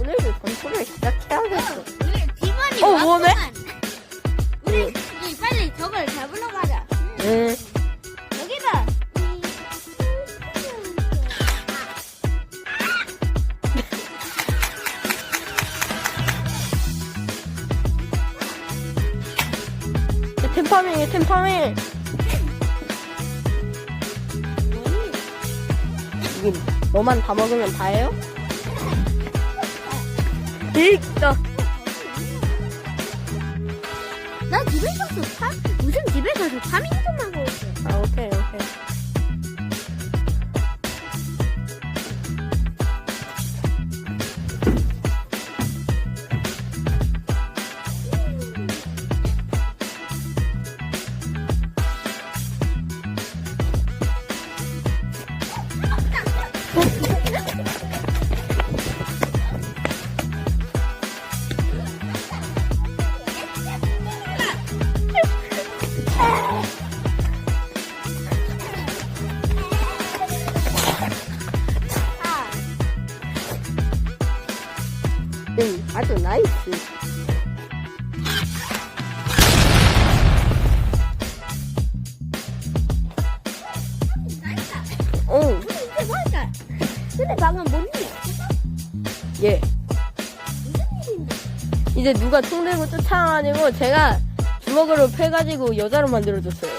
오늘도 전투를 시작해야겠어. 우리 팀원이 어, 뭐네? 왔구만. 우리 우리 빨리 저걸 잡으러 가자. 응. 여기다. 템파밍이 템파밍. 이게 너만 다 먹으면 다예요? 있다. 나 집에서 파 무슨 집에서 파밍 좀 하고 있어. 아 오케이 응 아주 나이스. 나이다. 어 우리 이제 뭐할까? 근데 방금 뭔 일이야? 예. 이제 누가 총 들고 쫓아가지고 제가 주먹으로 패가지고 여자로 만들어줬어요.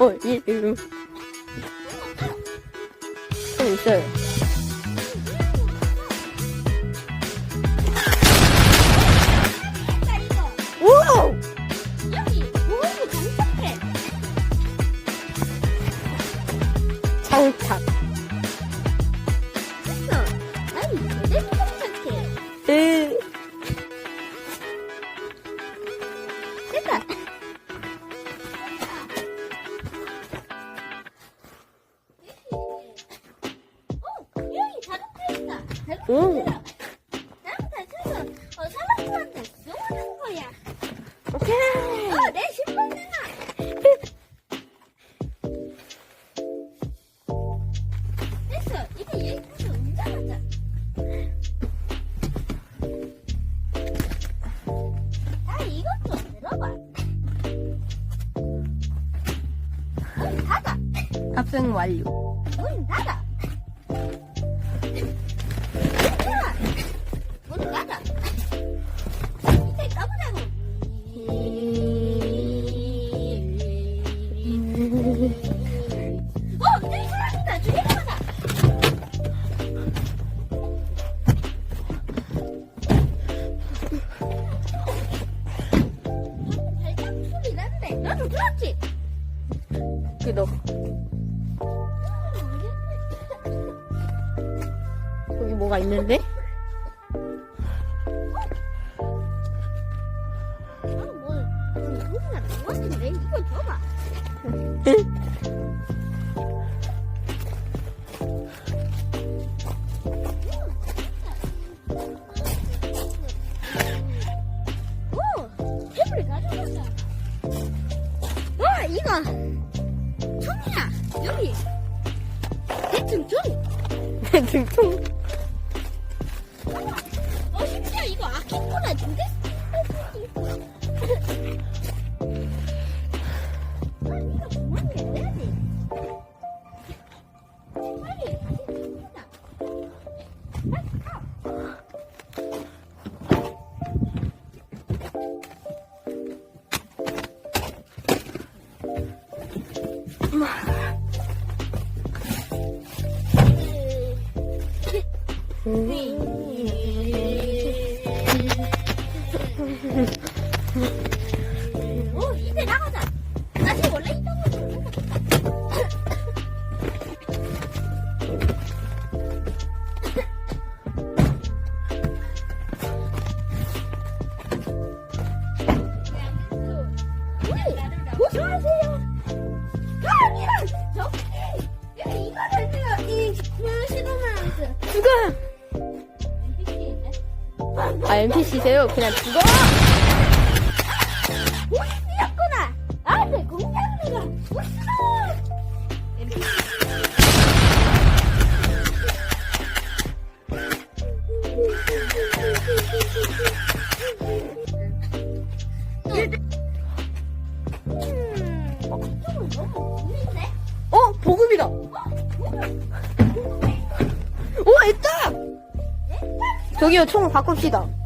어, 이, 이거. 오케이. 어, 내 신발 내놔. 됐어. 이제 여기까지 운전하자. 아, 이것 좀 들어봐. 문 닫아. 탑승 완료. 문 닫아. 있는데? 어, 뭐, 음, 이거 총이야. 여기 대충 총. 내 등총. 심지어 이거 아키코라 오, 이제 나가자. 아, 아, NPC세요? 그냥 죽어! 보스였구나. 아, 내 공략내가 보스다. 어? 보급이다! 오! 저기요, 총 바꿉시다.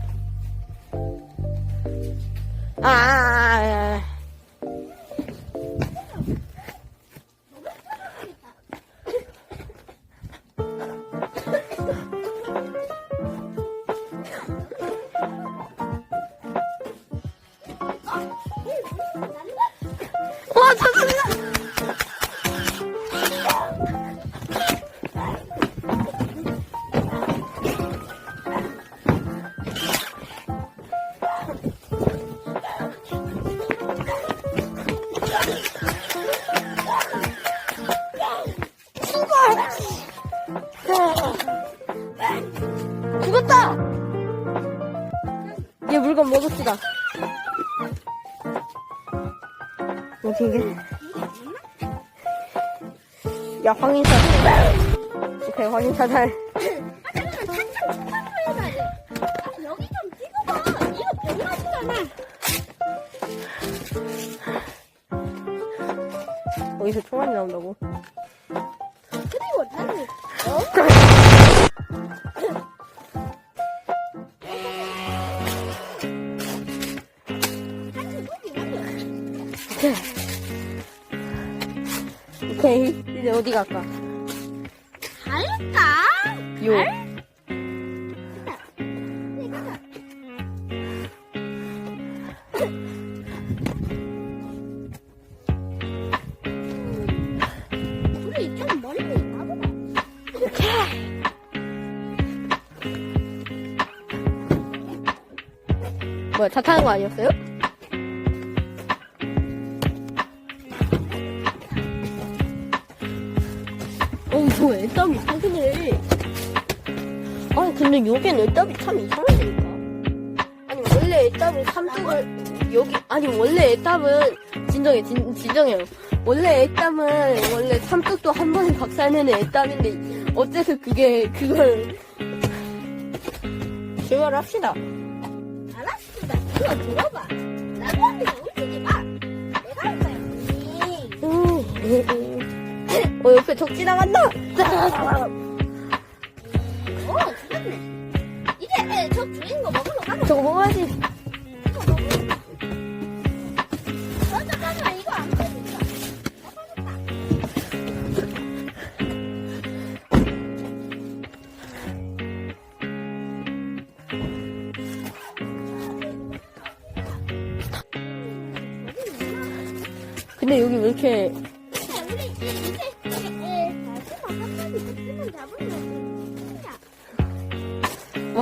아, 야, 황인사살. 오케이, 황인사살. 여기 좀 찍어봐. 이거 병맛이잖아. 여기서 총알이 나온다고. 그리고 나는 오케이. 이제 어디 갈까? 갈까? 요. 우리 좀 멀리 가보자. 뭐야, 차 타는 거 아니었어요? 어우, 저 애답이 사기네. 아니, 근데 여긴 애답이 참 이상하다니까. 아니, 원래 애답은 삼뚝을, 여기, 아니, 원래 애답은, 진정해, 진, 진정해요. 원래 애답은, 원래 삼뚝도 한 번에 박살내는 애답인데, 어째서 그게, 그걸, 출발합시다. 알았습니다. 이거 들어봐. 나무한테 울지지 마. 내가 할 거야. 음. 어, 옆에 적 지나간다! 오, 죽었네. 이제 저 주인 거 먹으러 가자. 저거 먹어야지. 이거 먹으러. 어, 잠깐만, 이거 안 빠진다. 안 빠졌다. 근데 여기 왜 이렇게, 자, 우리 이제, 이제,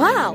진짜.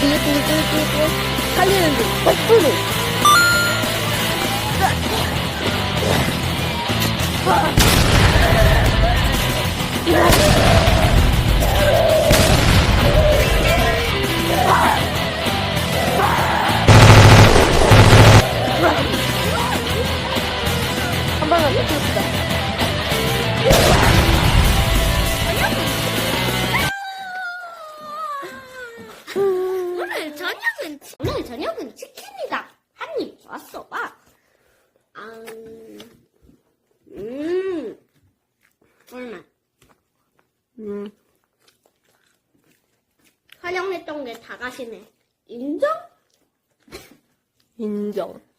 와우! 어, 뭐야? 어, 뭐야! 살리는 중, 백분을. 활용했던 게다 가시네. 인정? 인정. 호!